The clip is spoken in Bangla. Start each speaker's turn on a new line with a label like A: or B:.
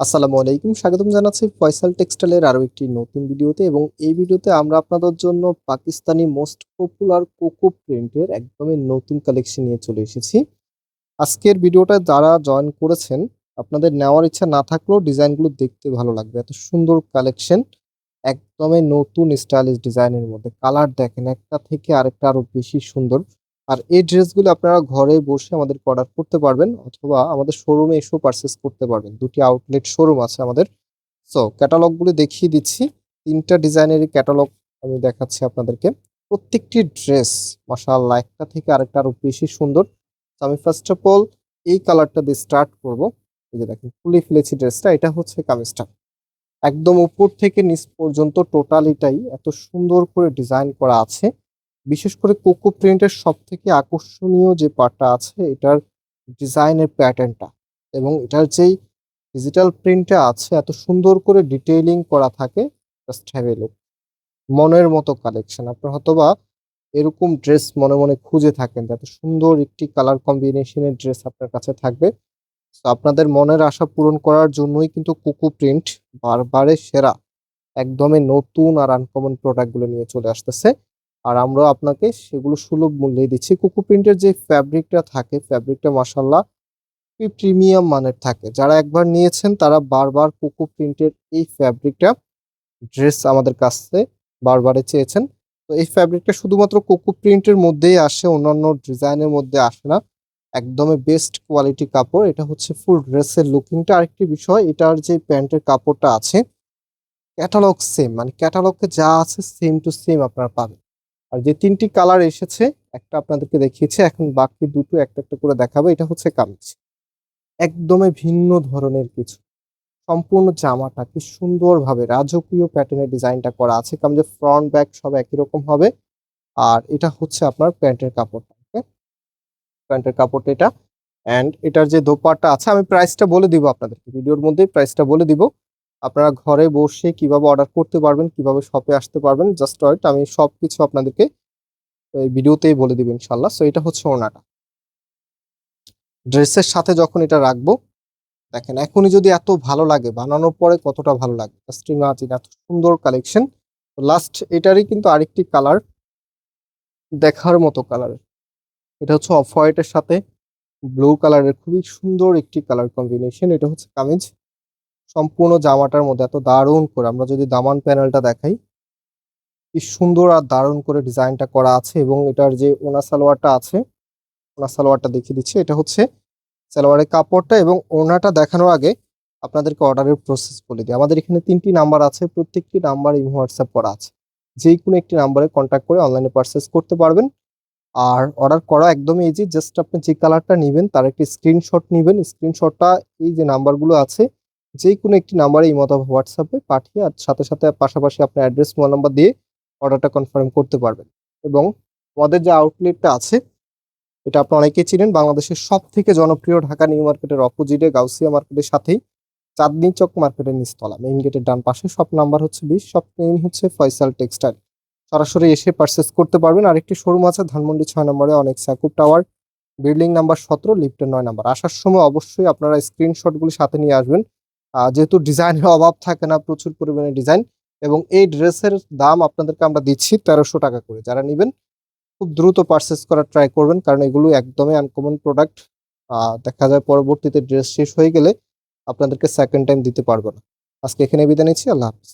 A: আসসালামু আলাইকুম, স্বাগতম জানাচ্ছি ফয়সাল টেক্সটাইলের আরও একটি নতুন ভিডিওতে এবং এই ভিডিওতে আমরা আপনাদের জন্য পাকিস্তানি মোস্ট পপুলার কোকো প্রিন্টের একদমই নতুন কালেকশন নিয়ে চলে এসেছি। আজকের ভিডিওটা যারা জয়েন করেছেন, আপনাদের নেওয়ার ইচ্ছা না থাকলেও ডিজাইনগুলো দেখতে ভালো লাগবে। এত সুন্দর কালেকশন, একদমই নতুন স্টাইলিশ ডিজাইনের মধ্যে। কালার দেখেন, একটা থেকে আরেকটা আরও বেশি সুন্দর। আর এই ড্রেসগুলো আপনারা ঘরে বসে আমাদের অর্ডার করতে পারবেন অথবা আমাদের শোরুমে এসেও পারচেস করতে পারবেন। দুটি আউটলেট শোরুম আছে আমাদের। সো ক্যাটালগুলো দেখিয়ে দিচ্ছি। তিনটা ডিজাইনেরই ক্যাটালগ আমি দেখাচ্ছি আপনাদেরকে। প্রত্যেকটি ড্রেস মাশাআল্লাহ, একটা থেকে আরেকটা আরও বেশি সুন্দর। আমি ফার্স্ট অফ অল এই কালারটা দিয়ে স্টার্ট করব। এই যে দেখেন, খুলে ফেলেছি ড্রেসটা এটা হচ্ছে কামিজটা। একদম উপর থেকে নিচ পর্যন্ত টোটালিটাই এত সুন্দর করে ডিজাইন করা আছে। বিশেষ করে কোকো প্রিন্টের সব থেকে আকর্ষণীয় যে পার্টটা আছে, এটার ডিজাইনের প্যাটার্নটা এবং এটার যেই ডিজিটাল প্রিন্টটা আছে, এত সুন্দর করে ডিটেইলিং করা থাকে জাস্ট হ্যাভ এ লুক মনের মতো কালেকশন আপনার হয়তোবা এরকম ড্রেস মনে মনে খুঁজে থাকেন এত সুন্দর একটি কালার কম্বিনেশনের ড্রেস আপনার কাছে থাকবে। তো আপনাদের মনের আশা পূরণ করার জন্যই কিন্তু কোকো প্রিন্ট বারবারে সেরা, একদমই নতুন আর আনকমন প্রোডাক্টগুলো নিয়ে চলে আসতেছে। আর আমরা আপনাকে সেগুলো সুলভ মূল্যে দিচ্ছি। কুকু প্রিন্টের যে ফ্যাব্রিকটা থাকে, ফ্যাব্রিকটা মাসাল্লাহ প্রিমিয়াম মানের থাকে। যারা একবার নিয়েছেন, তারা বারবার কুকু প্রিন্টের এই ফ্যাব্রিকটা ড্রেস আমাদের কাছে বারবারে চেয়েছেন। তো এই ফ্যাব্রিকটা শুধুমাত্র কোকো প্রিন্টের মধ্যেই আসে, অন্যান্য ডিজাইনের মধ্যে আসে না। একদমই বেস্ট কোয়ালিটি কাপড়। এটা হচ্ছে ফুল ড্রেসের লুকিংটা আরেকটি বিষয়। এটার যে প্যান্টের কাপড়টা আছে, ক্যাটালগ সেম। মানে ক্যাটালগে যা আছে সেম টু সেম আপনারা পাবেন। আর যে তিনটি কালার এসেছে, একটা আপনাদেরকে দেখিয়েছে, এখন বাকি দুটো একটা একটা করে দেখাবো। এটা হচ্ছে কামিজ। একদমই ভিন্ন ধরনের কিছু। সম্পূর্ণ জামাটা কি সুন্দরভাবে রাজকীয় প্যাটার্নের ডিজাইনটা করা আছে। কামিজের ফ্রন্ট ব্যাক সব একই রকম হবে। আর এটা হচ্ছে আপনার প্যান্টের কাপড়টা ওকে? প্যান্টের কাপড়টা এটা। অ্যান্ড এটার যে দোপাট্টা আছে, আমি প্রাইসটা বলে দিব আপনাদেরকে। ভিডিওর মধ্যেই প্রাইসটা বলে দিব। আপনারা ঘরে বসে কীভাবে অর্ডার করতে পারবেন, কীভাবে শপে আসতে পারবেন জাস্ট ওয়েট আমি সব কিছু আপনাদেরকে ভিডিওতেই বলে দিব ইনশাল্লাহ সো এটা হচ্ছে ওনাটা। ড্রেসের সাথে যখন এটা রাখব, দেখেন, এখনই যদি এত ভালো লাগে, বানানোর পরে কতটা ভালো লাগে জাস্ট ইমাজিন এত সুন্দর কালেকশন লাস্ট এটারই কিন্তু আরেকটি কালার দেখার মতো কালার এটা হচ্ছে অফ হোয়াইটের সাথে ব্লু কালারের খুবই সুন্দর একটি কালার কম্বিনেশন এটা হচ্ছে কামিজ। সম্পূর্ণ জামাটার মধ্যে, এত দারুণ করে। আমরা যদি দামান প্যানেলটা দেখাই, কি সুন্দর আর দারুণ করে ডিজাইনটা করা আছে এবং এটার যে ওনা সালোয়ারটা আছে, ওনা সালোয়ারটা দেখিয়ে দিচ্ছি। এটা হচ্ছে সালোয়ারের কাপড়টা এবং ওনাটা দেখানোর আগে আপনাদেরকে অর্ডারের প্রসেস বলে দিই। আমাদের এখানে তিনটি নাম্বার আছে, প্রত্যেকটি নাম্বার ইমো হোয়াটসঅ্যাপ করা আছে। যে কোনো একটি নাম্বারে কন্ট্যাক্ট করে অনলাইনে পারচেস করতে পারবেন। আর অর্ডার করা একদমই ইজি জাস্ট আপনি যে কালারটা নেবেন, তার একটি স্ক্রিনশট নেবেন। স্ক্রিনশটটা এই যে নাম্বারগুলো আছে যে কোনো একটি নাম্বারে এই মতো হোয়াটসঅ্যাপে পাঠিয়ে আর সাথে সাথে পাশাপাশি আপনার অ্যাড্রেস মোবাইল নাম্বার দিয়ে অর্ডারটা কনফার্ম করতে পারবেন। এবং আমাদের যে আউটলেটটা আছে, এটা আপনারা অনেকেই চিনেন, বাংলাদেশের সব থেকে জনপ্রিয় ঢাকা নিউ মার্কেটের অপোজিটে গাউসিয়া মার্কেটের সাথেই চাঁদনি চক মার্কেটের নিচতলা। মেইন গেটের ডান পাশে সব নাম্বার হচ্ছে বিশ সব নেম হচ্ছে ফয়সাল টেক্সটাইল। সরাসরি এসে পারচেস করতে পারবেন। আরেকটি শোরুম আছে, ধানমন্ডি ছয় নম্বরে, অনেক স্যাকুপ টাওয়ার, বিল্ডিং নাম্বার সতেরো, লিফটের নয় নাম্বার। আসার সময় অবশ্যই আপনারা স্ক্রিনশটগুলি সাথে নিয়ে আসবেন। যেহেতু ডিজাইনের অভাব থাকে না, প্রচুর পরিমাণে ডিজাইন এবং এই ড্রেসের দাম আপনাদেরকে আমরা দিচ্ছি তেরোশো টাকা করে। যারা নেবেন, খুব দ্রুত পারচেস করার ট্রাই করবেন, কারণ এগুলো একদমই আনকমন প্রোডাক্ট দেখা যায় পরবর্তীতে ড্রেস শেষ হয়ে গেলে আপনাদেরকে সেকেন্ড টাইম দিতে পারব না। আজকে এখানে বিদায় নিচ্ছি, আল্লাহ হাফিজ।